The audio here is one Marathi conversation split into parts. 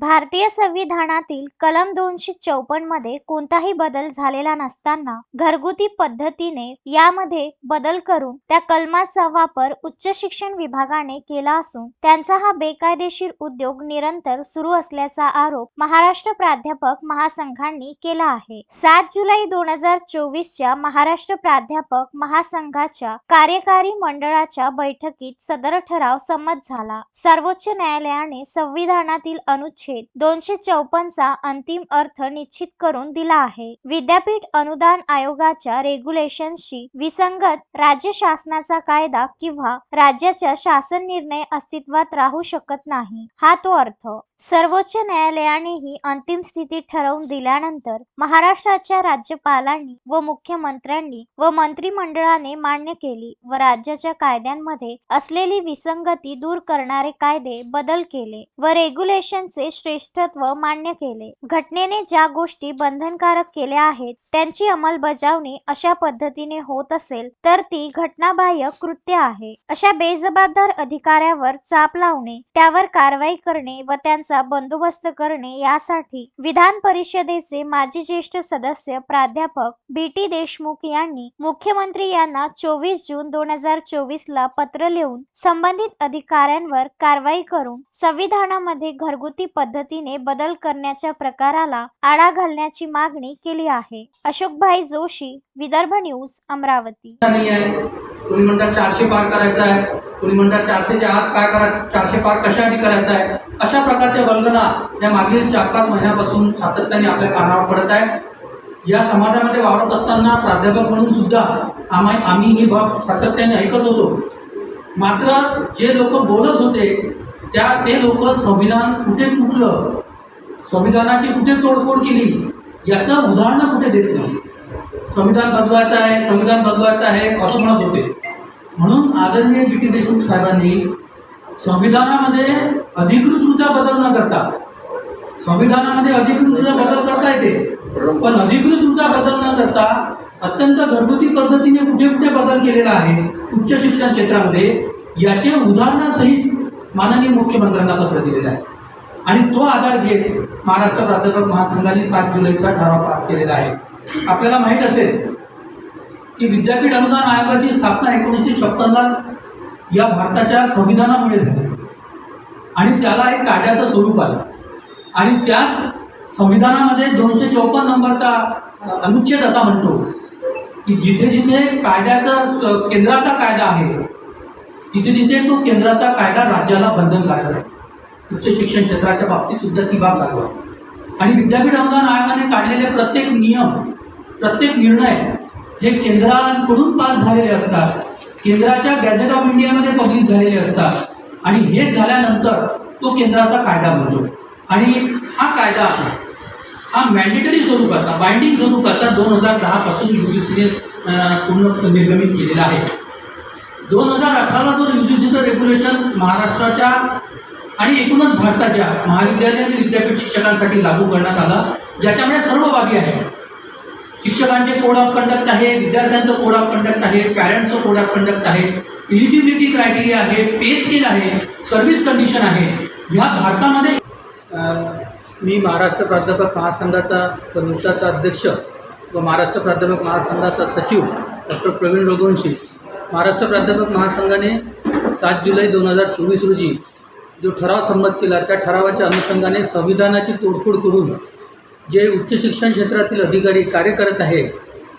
भारतीय संविधानातील कलम दोनशे चौपन्नमध्ये कोणताही बदल झालेला नसताना घरगुती पद्धतीने यामध्ये बदल करून त्या कलमाचा वापर उच्च शिक्षण विभागाने केला असून त्यांचा हा बेकायदेशीर उद्योग निरंतर सुरू असल्याचा आरोप महाराष्ट्र प्राध्यापक महासंघांनी केला आहे. सात जुलै दोन हजार चोवीसच्या महाराष्ट्र प्राध्यापक महासंघाच्या कार्यकारी मंडळाच्या बैठकीत सदर ठराव संमत झाला. सर्वोच्च न्यायालयाने संविधानातील अनुच्छेद दोनशे चौपन्नचा अंतिम अर्थ निश्चित करून दिला आहे. विद्यापीठ अनुदान आयोगाच्या रेग्युलेशनशी विसंगत राज्य शासनाचा कायदा किंवा राज्याच्या शासन निर्णय अस्तित्वात राहू शकत नाही. हा तो अर्थ. सर्वोच्च न्यायालयानेही अंतिम स्थिती ठरवून दिल्यानंतर महाराष्ट्राच्या राज्यपालांनी व मुख्यमंत्र्यांनी व मंत्रिमंडळाने मान्य केली व राज्याच्या कायद्यांमध्ये असलेली विसंगती दूर करणारे कायदे बदल केले व रेग्युलेशनचे श्रेष्ठत्व मान्य केले. घटनेने ज्या गोष्टी बंधनकारक केल्या आहेत त्यांची अंमलबजावणी अशा पद्धतीने होत असेल तर ती घटनाबाह्य कृत्य आहे. अशा बेजबाबदार अधिकाऱ्यावर चाप लावणे त्यावर कारवाई करणे व त्यांचा बंदोबस्त करणे यासाठी विधान परिषदेचे माजी ज्येष्ठ सदस्य प्राध्यापक बी टी देशमुख यांनी मुख्यमंत्री यांना चोवीस जून दोन हजार चोवीस ला पत्र लिहून संबंधित अधिकाऱ्यांवर कारवाई करून संविधानामध्ये घरगुती पद्धतीने बदल करण्याच्या प्रकाराला आळा घालण्याची मागणी केली आहे. अशोकभाई जोशी विदर्भ न्यूज अमरावती. नाही कोणी म्हणतात चारशे पार करायचा आहे? कोणी म्हणतात चारशेच्या आत काय करा चारशे पार कशासाठी करायचा आहे? अशा प्रकारच्या वल्गना या मागील चार पाच महिन्यापासून सातत्याने आपल्या कानावर पडत आहे. या समाजामध्ये वावरत असताना प्राध्यापक म्हणून सुद्धा आम्हा आम्ही ही बाब सातत्याने ऐकत होतो. मात्र जे लोक बोलत होते त्या ते लोक संविधान कुठे तुटलं? संविधानाची कुठे तोडफोड केली? याचं उदाहरणं कुठे देत नाही? संविधान बदलायचं आहे संविधान बदलायचं आहे असं म्हणत होते. म्हणून आदरणीय बी टी. देशमुख साहेबांनी संविधानामध्ये अधिकृतरित्या बदल न करता संविधानामध्ये अधिकृतरित्या बदल करता येते पण अधिकृतरित्या बदल न करता अत्यंत घरगुती पद्धतीने कुठे कुठे बदल केलेला आहे उच्च शिक्षण क्षेत्रामध्ये याचे उदाहरणासहित माननीय मुख्यमंत्र्यांना पत्र दिलेलं आहे. आणि तो आधार घेत महाराष्ट्र प्राध्यापक महासंघाने सात जुलैचा ठराव पास केलेला आहे. आपल्याला माहीत असेल की विद्यापीठ अनुदान आयोगाची स्थापना एकोणीसशे छप्पनला या भारताच्या संविधानामुळे झाली. आणि त्याला एक कायद्याचं स्वरूप आलं. आणि त्याच संविधानामध्ये दोनशे चौपन्न नंबरचा अनुच्छेद असा म्हणतो की जिथे जिथे कायद्याचा केंद्राचा कायदा आहे तिथे तिथे तो केंद्राचा कायदा राज्याला बंधनकारक आहे उच्च शिक्षण क्षेत्राच्या बाबतीत सुद्धा ती बाब लागू आहे आणि विद्यापीठ अनुदान आयोगाने काढलेले प्रत्येक नियम प्रत्येक निर्णय हे केंद्रांकडून पास झालेले असतात. केंद्राच्या गॅझेट ऑफ इंडियामध्ये पब्लिश झालेले असतात. आणि हे झाल्यानंतर तो केंद्राचा कायदा बनतो. आणि हा कायदा हा मॅन्डेटरी स्वरूपाचा बाइंडिंग स्वरूपाचा दोन हजार दहापासून यू जी सीने पूर्ण निर्गमित केलेला आहे. दोन हजार अठराला जो यू जी सीचं रेग्युलेशन महाराष्ट्राच्या आणि एकूणच भारताच्या महाविद्यालय आणि विद्यापीठ शिक्षकांसाठी लागू करण्यात आला ज्याच्यामध्ये सर्व बाबी आहेत. शिक्षकांचे कोड ऑफ कंडक्ट आहे विद्यार्थ्यांचं कोड ऑफ कंडक्ट आहे पॅरेंट्सचं कोड ऑफ कंडक्ट आहे इलिजिबिलिटी क्रायटेरिया आहे पे स्केल आहे सर्व्हिस कंडिशन आहे. ह्या भारतामध्ये मी महाराष्ट्र प्राध्यापक महासंघाचा व नुकताचा अध्यक्ष व महाराष्ट्र प्राध्यापक महासंघाचा सचिव डॉक्टर प्रवीण रघुवंशी महाराष्ट्र प्राध्यापक महासंघाने सात जुलै दोन हजार चोवीस रोजी जो ठराव संमत केला त्या ठरावाच्या अनुषंगाने संविधानाची तोडफोड करून जे उच्च शिक्षण क्षेत्रातील अधिकारी कार्य करत आहे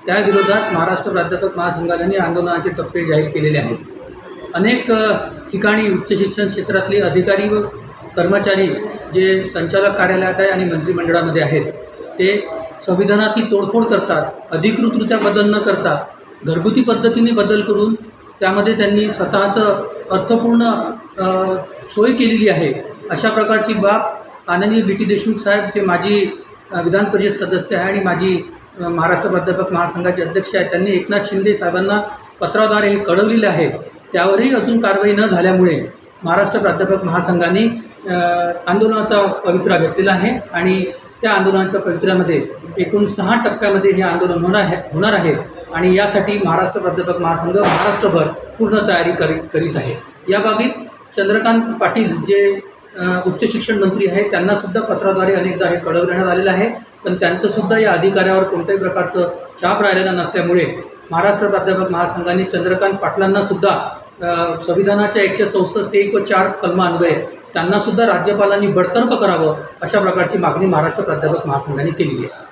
त्याविरोधात महाराष्ट्र प्राध्यापक महासंघाने आंदोलनाचे टप्पे जाहीर केलेले आहेत. अनेक ठिकाणी उच्च शिक्षण क्षेत्रातले अधिकारी व कर्मचारी जे संचालक कार्यालयात आहे आणि मंत्रिमंडळामध्ये आहेत ते संविधानाची तोडफोड करतात अधिकृतरित्या बदल न करता घरगुती पद्धतीने बदल करून त्यामध्ये त्यांनी स्वतःचं अर्थपूर्ण सोय केलेली आहे अशा प्रकारची बाब आनंदी बी टी देशमुख साहेब जे माजी विधान परिषद सदस्य आहे आणि माजी महाराष्ट्र प्राध्यापक महासंघाचे अध्यक्ष आहेत त्यांनी एकनाथ शिंदे साहेबांना पत्राद्वारे हे कळवलेले आहे. त्यावरही अजून कारवाई न झाल्यामुळे महाराष्ट्र प्राध्यापक महासंघाने आंदोलनाचा पवित्रा घेतलेला आहे आणि त्या आंदोलनाच्या पवित्र्यामध्ये एकूण सहा टप्प्यामध्ये हे आंदोलन होणार आहे होणार आहे. आणि यासाठी महाराष्ट्र प्राध्यापक महासंघ महाराष्ट्रभर पूर्ण तयारी करी करीत आहे. या बाबतीत चंद्रकांत पाटील जे उच्च शिक्षण मंत्री आहे त्यांनासुद्धा पत्राद्वारे अनेकदा हे कळवण्यात आलेलं आहे. पण त्यांचंसुद्धा या अधिकाऱ्यावर कोणत्याही प्रकारचं छाप राहिलेला नसल्यामुळे महाराष्ट्र प्राध्यापक महासंघाने चंद्रकांत पाटलांनासुद्धा संविधानाच्या एकशे चौसष्ट एक व चार कलमान्वये त्यांनासुद्धा राज्यपालांनी बडतर्फ करावं अशा प्रकारची मागणी महाराष्ट्र प्राध्यापक महासंघाने केलेली आहे.